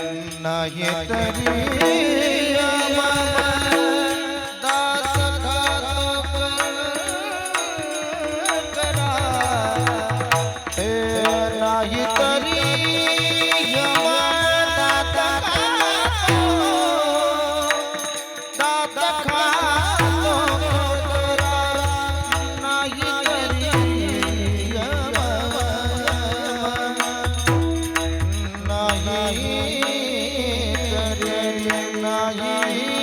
नाही तरी नहीं